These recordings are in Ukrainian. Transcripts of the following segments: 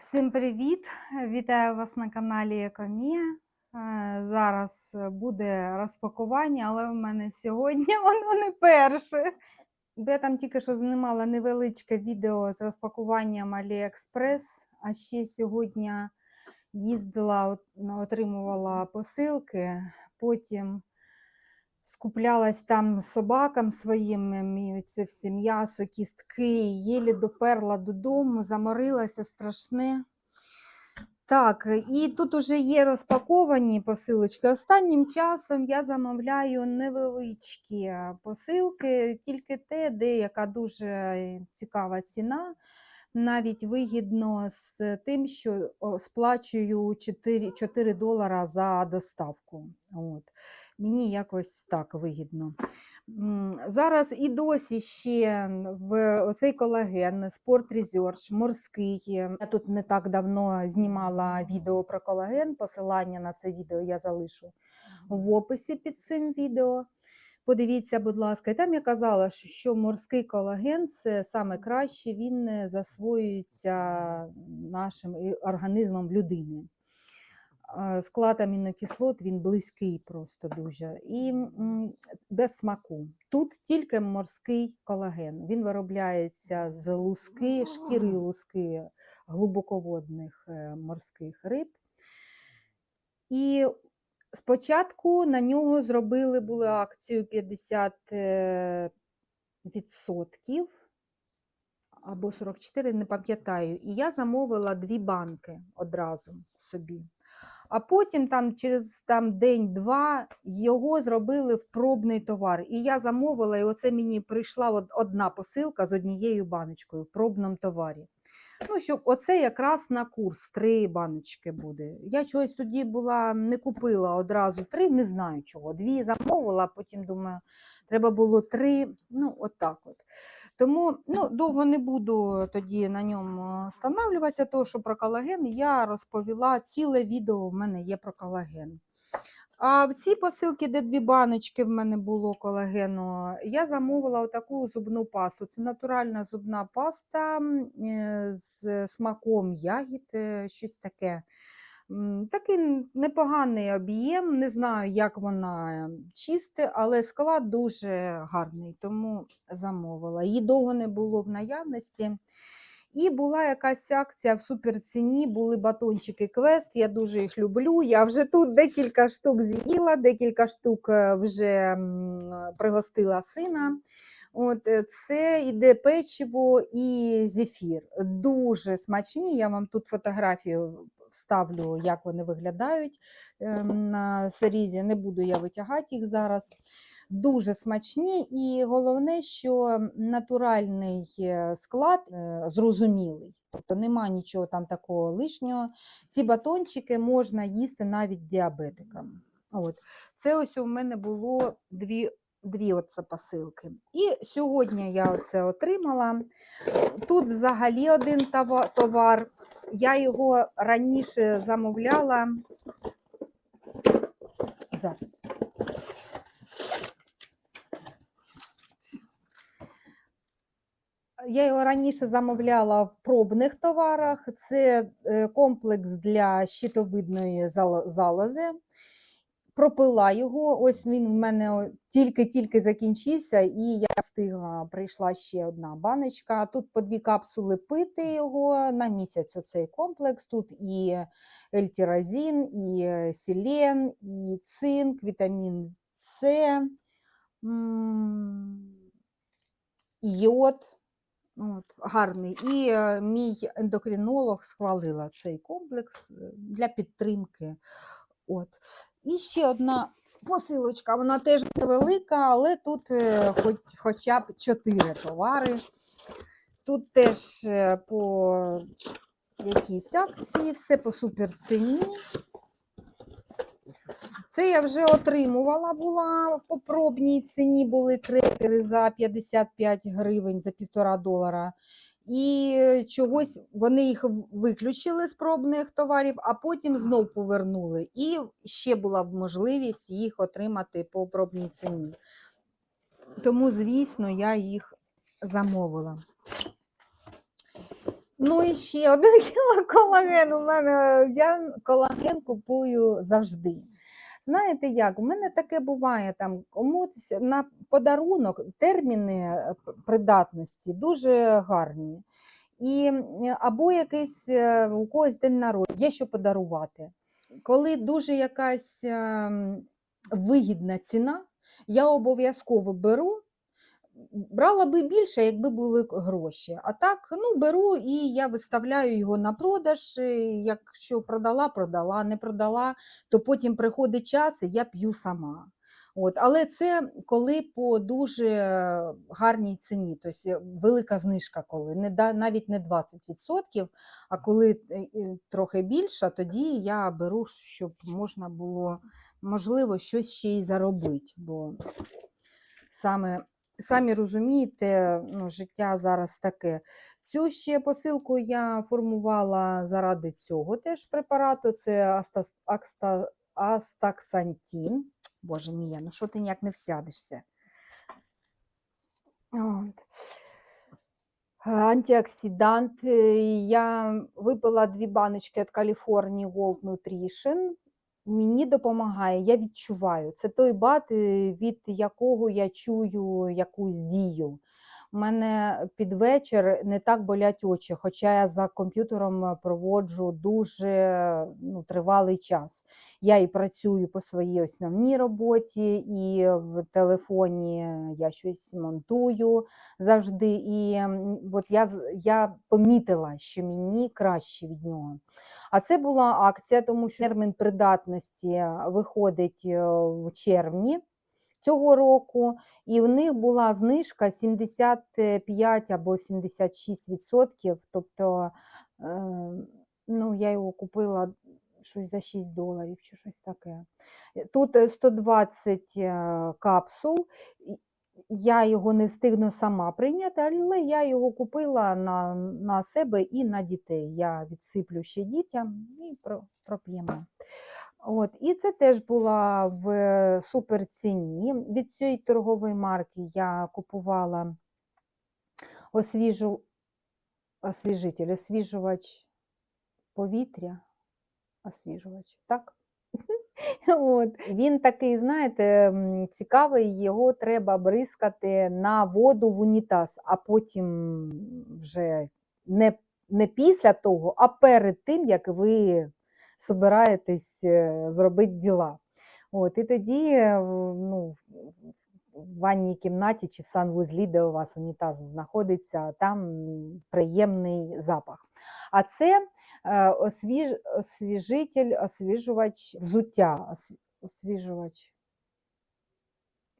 Всім привіт! Вітаю вас на каналі Екомія. Е, Зараз буде розпакування, але в мене сьогодні воно не перше. Я там тільки що знімала невеличке відео з розпакуванням AliExpress, а ще сьогодні їздила, отримувала посилки, потім скуплялась там собакам своїм, це все м'ясо, кістки, єлі доперла додому, заморилася страшне. Так, і тут уже є розпаковані посилочки. Останнім часом я замовляю невеличкі посилки, тільки те, де яка дуже цікава ціна. Навіть вигідно з тим, що сплачую 4, 4 долара за доставку. От. Мені якось так вигідно. Зараз і досі ще в оцей колаген Sport Research морський. Я тут не так давно знімала відео про колаген. Посилання на це відео я залишу в описі під цим відео. Подивіться, будь ласка, і там я казала, що- що морський колаген це саме краще, він засвоюється нашим організмом людини. Склад амінокислот він близький просто дуже і без смаку. Тут тільки морський колаген. Він виробляється з луски, шкіри луски глибоководних е, морських риб. І спочатку на нього зробили були акцію 50 е, відсотків або 44, не пам'ятаю. І я замовила дві банки одразу собі. А потім там через там, день-два його зробили в пробний товар. І я замовила, і оце мені прийшла одна посилка з однією баночкою в пробному товарі. Ну, щоб оце якраз на курс три баночки буде. Я чогось тоді була, не купила одразу три, не знаю чого. Дві замовила, а потім думаю, треба було три. Ну, от от. Тому ну, довго не буду тоді на ньому встановлюватися, тому що про колаген я розповіла ціле відео в мене є про колаген. А в цій посилці, де дві баночки в мене було колагену, я замовила отаку зубну пасту. Це натуральна зубна паста е, з смаком ягід, е, щось таке. Такий непоганий об'єм, не знаю, як вона чисте, але склад дуже гарний, тому замовила. Її довго не було в наявності. І була якась акція в суперціні, були батончики квест, я дуже їх люблю. Я вже тут декілька штук з'їла, декілька штук е, вже пригостила сина. От е, це іде печиво і зефір. Дуже смачні. Я вам тут фотографію вставлю, як вони виглядають ем, на серізі. Не буду я витягати їх зараз. Дуже смачні, і головне, що натуральний е, склад е, зрозумілий, тобто нема нічого там такого лишнього. Ці батончики можна їсти навіть діабетикам. От. Це ось у мене було дві, дві оце посилки. І сьогодні я оце отримала. Тут взагалі один товар. Я його раніше замовляла. Зараз. Я його раніше замовляла в пробних товарах. Це е, комплекс для щитовидної залози. Пропила його. Ось він в мене тільки-тільки закінчився, і я встигла, прийшла ще одна баночка. Тут по дві капсули пити його на місяць. Оцей комплекс. Тут і ельтиразин, і е, селен, і цинк, вітамін С, йод. От, гарний. І е, мій ендокринолог схвалила цей комплекс е, для підтримки. От. І ще одна посилочка, вона теж невелика, але тут е, хоч, хоча б 4 товари. Тут теж е, по якійсь акції, все по суперціні. Це я вже отримувала була по пробній ціні були крекери за 55 гривень за півтора долара. І е, чогось вони їх виключили з пробних товарів, а потім знов повернули. І ще була б можливість їх отримати по пробній ціні. Тому, звісно, я їх замовила. Ну і ще один кіло колагену. У мене я колаген купую завжди. Знаєте як? У мене таке буває там комусь на подарунок терміни е, придатності дуже гарні. І, або якийсь е, у когось день народження, є що подарувати. Коли дуже якась ем, вигідна ціна, я обов'язково беру. Брала би більше, якби були гроші. А так, ну, беру і я виставляю його на продаж. е, Якщо продала, продала, не продала, то потім приходить час, і я п'ю сама. От, але це коли по дуже гарній ціні, тобто велика знижка, коли не навіть не 20%, а коли е, трохи більше, тоді я беру, щоб можна було можливо щось ще й заробити. Бо саме самі розумієте, ну, життя зараз таке. Цю ще посилку я формувала заради цього теж препарату. Це астаксантін. Боже мій, ну що ти ніяк не всядешся? От. Антиоксидант. Е, Я випила дві баночки від Каліфорнії Gold Nutrition. Мені допомагає, я відчуваю. Це той бат, е, від якого я чую якусь дію. У мене під вечір не так болять очі, хоча я за комп'ютером проводжу дуже ну, тривалий час. Я і працюю по своїй основній роботі, і в телефоні я щось монтую завжди. І от я, я помітила, що мені краще від нього. А це була акція, тому що термін придатності виходить е, в червні цього року, і в них була знижка 75 або 76%. Тобто е, ну, я його купила щось за 6 доларів чи щось таке. Тут е, 120 е, капсул. Я його не встигну сама прийняти, але я його купила на, на себе і на дітей. Я відсиплю ще дітям і проп'ємо. От, і це теж була в суперціні. Від цієї торгової марки я купувала освіжу, освіжитель, освіжувач повітря. Освіжувач, так? От. Він такий, знаєте, цікавий, його треба бризкати на воду в унітаз, а потім вже не, не після того, а перед тим, як ви собираєтесь е, зробити діла. От, і тоді е, ну, в- ванній кімнаті чи в санвузлі, де у вас унітаз знаходиться, там приємний запах. А це освіж, освіжитель, освіжувач взуття. Освіжувач.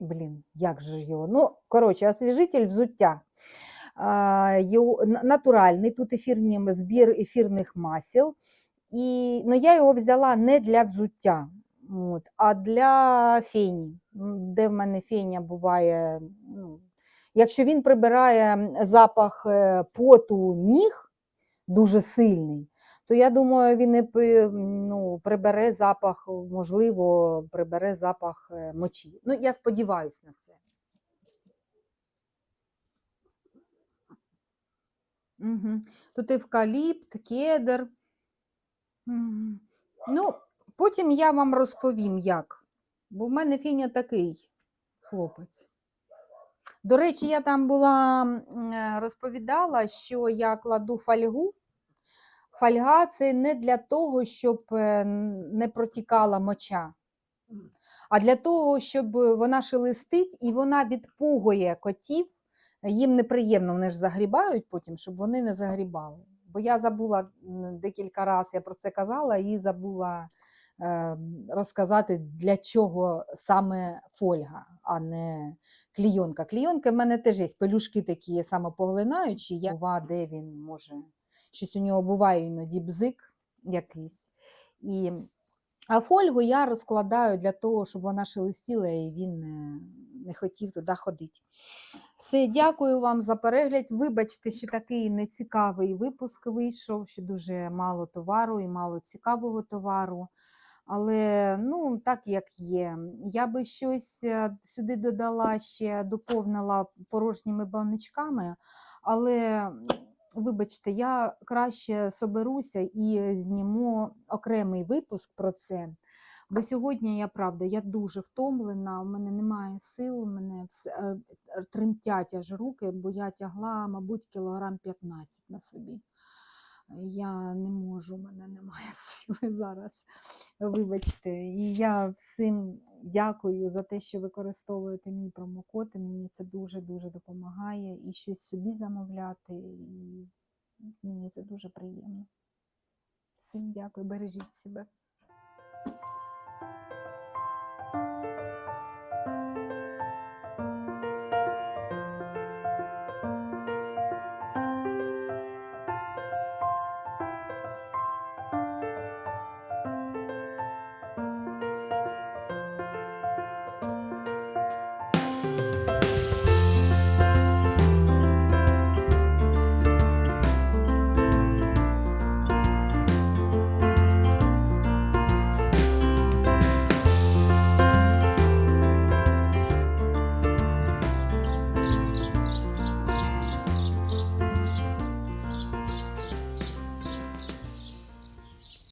Блін, як же ж його? Ну, коротше, освіжитель взуття. Натуральний, тут ефірні, збір ефірних масел. І, ну, я його взяла не для взуття, от, а для фені, де в мене феня буває. Ну, якщо він прибирає запах е, поту ніг дуже сильний, то я думаю, він пи- ну, прибере запах, можливо, прибере запах е, мочі. Ну, я сподіваюся на це. Угу. Тут евкаліпт, кедр. Мгм. Ну, потім я вам розповім, як. Бо в мене Фіня такий хлопець. До речі, я там була е, розповідала, що я кладу фольгу. Фольга це не для того, щоб е, не протікала моча, а для того, щоб вона шелестить і вона відпугує котів. Їм неприємно, вони ж загрібають потім, щоб вони не загрібали. Бо я забула декілька разів, я про це казала, і забула е, розказати, для чого саме фольга, а не клійонка. Клійонка в мене теж є пелюшки такі самопоглинаючі, я де він може, щось у нього буває іноді бзик якийсь. І, а фольгу я розкладаю для того, щоб вона шелестіла і він не, не хотів туди ходити. Все, дякую вам за перегляд. Вибачте, що такий нецікавий випуск вийшов, що дуже мало товару і мало цікавого товару. Але ну, так як є. Я би щось е, сюди додала ще, доповнила порожніми баночками, але вибачте, я краще соберуся і зніму окремий випуск про це. Бо сьогодні я правда, я дуже втомлена, у мене немає сил, у мене все, е, тремтять аж руки, бо я тягла, мабуть, кілограм 15 на собі. Я не можу, у мене немає сили зараз. Вибачте. І я всім дякую за те, що використовуєте мій промокод. і Мені це дуже-дуже допомагає і щось собі замовляти. І мені це дуже приємно. Всім дякую, бережіть себе.